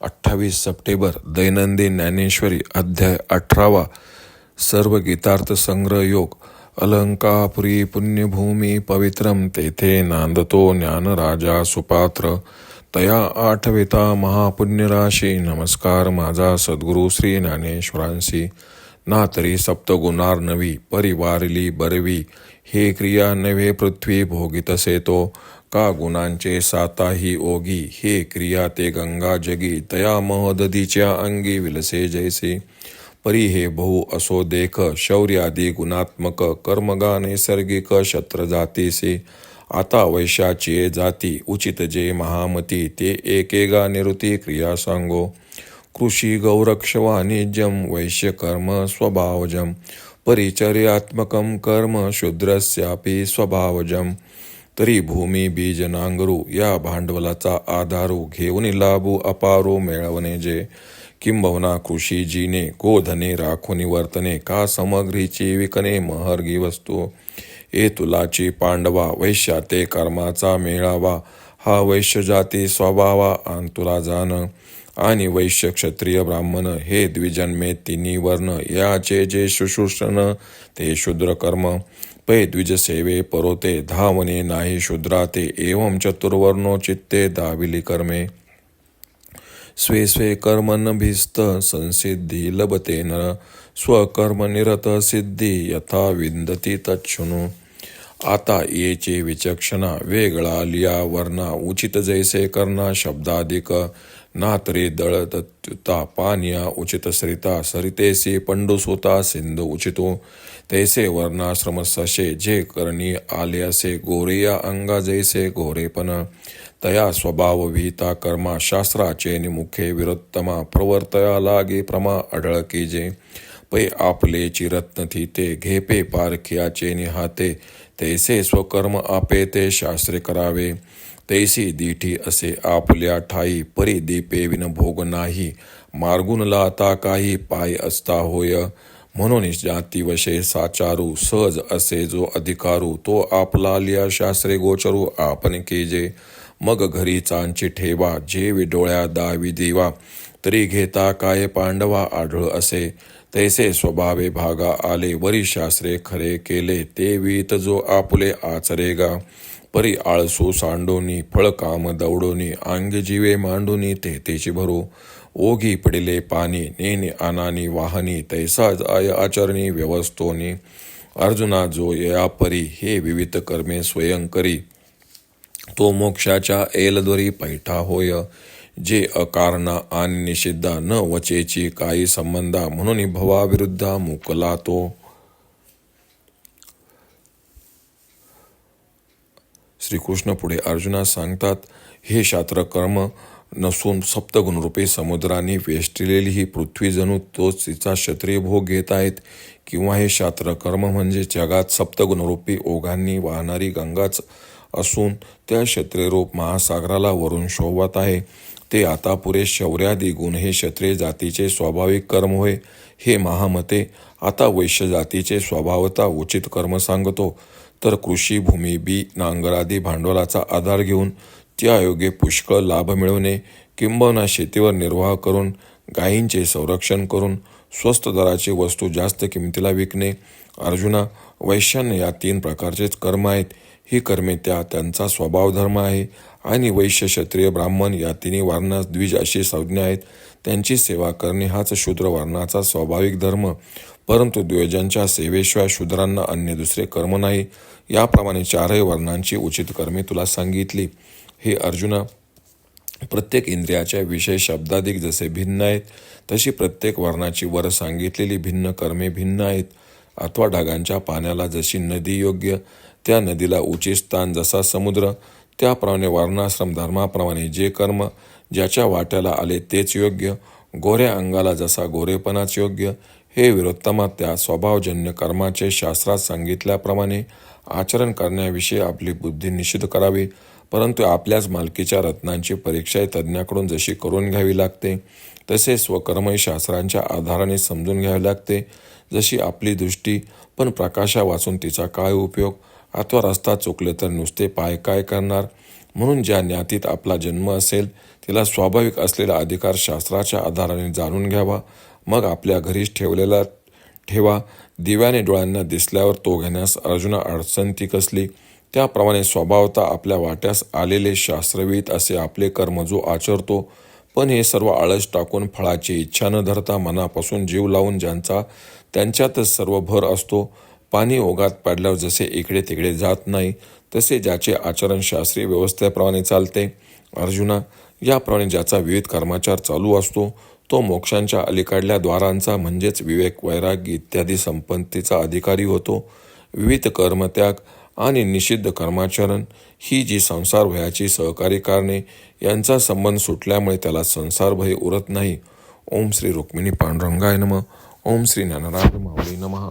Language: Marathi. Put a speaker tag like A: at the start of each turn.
A: अठ्ठावीस सप्टेंबर दैनंदिन ज्ञानेश्वरी अध्याय अठरावा सर्व गीतार्थ संग्रह योग अलंकापुरी पुण्यभूमी पवित्रम तेथे नांदतो ज्ञानराजा सुपात्र तया आठविता महापुण्यराशी नमस्कार माझा सद्गुरू श्री ज्ञानेश्वरांशी ना तरी सप्तगुणार नवी परिवारली बरवी हे क्रिया नवे पृथ्वी भोगितसे तो का गुणांचे साताही ओगी हे क्रिया ते गंगा जगी. तया महददीच्या अंगी विलसे जैसे. परी हे बहु असो देख. शौर्यादी गुणात्मक कर्मगा नैसर्गिक शत्र जातीसे आता वैशाची जाती उचित जे महामती. ते एकेगा निरुती क्रिया सांगो. कृषी गौरक्ष वाणिज्यम वैश्य कर्म स्वभावजम परिचर्यात्मकं कर्म शूद्रस्यापि स्वभावजम तरी भूमी बीज नांगरू या भांडवलाचा आधारू घेऊन लाभू अपारो मिळवणे जे. किंबहुना कृषी जीने गोधने राखुनी वर्तने का समग्रीची विकणे महर्गी वस्तू. ए तुलाची पांडवा वैश्या ते कर्माचा मेळावा हा वैश्य जाती स्वभावा आंतुला जाण. आणि वैश्य क्षत्रिय ब्राह्मण हे द्विजन्मे तिन्ही वर्ण याचे जे शुश्रूषण ते शूद्र कर्म. पै द्विज सेवे परोते धावने नाही शूद्राते एवं चतुर्वर्णो चित्ते दाविली कर्मे. स्वे स्वे कर्मन भिस्त संसिद्धी लभते नर स्वकर्म निरत सिद्धी यथा विंदती तच्छृणु आता येचे विचक्षणा वेगळा लिया वर्णा उचित जैसे कर्णा शब्दाधिक नातरे दळतत्युता पानिया उचित सरिता सरितेसी पंडुसुता सिंधु उचितो तैसे वर्णाश्रम सशे जे करणी आले असे गोरिया अंगा जैसे गोरेपण तया स्वभाव विहिता कर्मा शास्त्राचे निमुखे विरोत्तमा प्रवर्तया लागे प्रमा अडळकी जे पै आपले चिरत्न थी ते घेपे पारखियाचे निहाते तैसे स्वकर्म आपे ते शास्त्रे करावे. तैसी दीठी असे आपल्या ठाई परी दीपे विन भोग नाही. मार्गुनला लाता काही पाय असता होय. म्हणून जातीवशे साचारू सहज असे जो अधिकारू तो आपला लिया शास्त्रे गोचरू आपण केजे. मग घरी चांची ठेवा जे विडोळ्या दावी देवा. तरी घेता काय पांडवा आढळ असे. तैसे स्वभावे भागा आले वरी शास्त्रे खरे केले ते वीत जो आपुले आचरेगा. परी आळसू सांडोनी फळकाम दौडोनी अंग जीवे मांडोनी ते तेची भरो. ओघी पडिले पाणी नेने आनानी वाहनी तैसाच आय आचरणी व्यवस्थोनी. अर्जुना जो या परी हे विविध कर्मे स्वयं करी. तो मोक्षाच्या एलद्वरी पैठा होय. जे अकारणा आणि निषिद्धा न वचेची काही संबंधा म्हणून भवाविरुद्धा मुकला तो. श्रीकृष्ण पुढे अर्जुनास सांगतात हे शास्त्र कर्म नसून सप्तगुणरूपे समुद्राने वेष्टिलेली ही पृथ्वी जणू तोच तिचा क्षत्रिय भोग घेत आहेत. किंवा हे शास्त्र कर्म म्हणजे जगात सप्तगुणरूपी ओघांनी वाहणारी गंगाच असून त्या क्षत्रियरूप महासागराला वरून शोभत आहे. ते आता पुरे शौर्यादी गुण हे क्षत्रिय जातीचे स्वाभाविक कर्म होय. हे महामते आता वैश्य जातीचे स्वभावता उचित कर्म सांगतो. तर कृषी भूमी बी नांगरादी भांडवलाचा आधार घेऊन त्यायोगे पुष्कळ लाभ मिळवणे किंबहुना शेतीवर निर्वाह करून गायींचे संरक्षण करून स्वस्त दराची वस्तू जास्त किमतीला विकणे अर्जुना वैश्याने या तीन प्रकारचेच कर्म आहेत. ही कर्मे त्या त्यांचा स्वभाव धर्म आहे. आणि वैश्य क्षत्रिय ब्राह्मण या तिन्ही वर्णास द्विज अशी संज्ञा आहेत. त्यांची सेवा करणे हाच शूद्र वर्णाचा स्वाभाविक धर्म. परंतु द्विजांच्या सेवेशिवाय शूद्रांना अन्य दुसरे कर्म नाही. याप्रमाणे चारही वर्णांची उचित कर्मे तुला सांगितली. हे अर्जुना प्रत्येक इंद्रियाच्या विषय शब्दाधिक जसे भिन्न आहेत तशी प्रत्येक वर्णाची वर सांगितलेली भिन्न कर्मे भिन्न आहेत. अथवा ढगांच्या पाण्याला जशी नदी योग्य त्या नदीला उचे स्थान जसा समुद्र त्याप्रमाणे वर्णाश्रम धर्माप्रमाणे जे कर्म ज्याच्या वाट्याला आले तेच योग्य गोऱ्या अंगाला जसा गोरेपणाच योग्य हे विरोत्तमा त्या स्वभावजन्य कर्माचे शास्त्रात सांगितल्याप्रमाणे आचरण करण्याविषयी आपली बुद्धी निश्चित करावी. परंतु आपल्याच मालकीच्या रत्नांची परीक्षा तज्ज्ञाकडून जशी करून घ्यावी लागते तसे स्वकर्मही शास्त्रांच्या आधाराने समजून घ्यावी लागते. जशी आपली दृष्टी पण प्रकाशा वाचून तिचा काय उपयोग? अथवा रस्ता चुकले तर नुसते पाय काय करणार? म्हणून ज्या ज्ञातीत आपला जन्म असेल तिला स्वाभाविक असलेला अधिकार शास्त्राच्या आधाराने जाणून घ्यावा. मग आपल्या घरीच ठेवलेला ठेवा. दिव्याने डोळ्यांना दिसल्यावर तो घेण्यास अर्जुना अडचण ती कसली? त्याप्रमाणे स्वभावता आपल्या वाट्यास आलेले शास्त्रवित असे आपले कर्म जो आचरतो पण हे सर्व आळस टाकून फळाची इच्छा न धरता मनापासून जीव लावून ज्यांचा त्यांच्यातच सर्व भर असतो पाणी ओघात पाडल्यावर जसे इकडे तिकडे जात नाही तसे ज्याचे आचरण शास्त्रीय व्यवस्थेप्रमाणे चालते. अर्जुना याप्रमाणे ज्याचा विविध कर्माचार चालू असतो तो मोक्षांच्या अलीकडल्या द्वारांचा म्हणजेच विवेक वैराग्य इत्यादी संपत्तीचा अधिकारी होतो. विविध कर्मत्याग आणि निषिद्ध कर्माचरण ही जी संसार भयाची सहकारी कारणे यांचा संबंध सुटल्यामुळे त्याला संसार भय उरत नाही. ओम श्री रुक्मिणी पांडुरंगाय नम. ओम श्री ज्ञानराज माऊली नमः.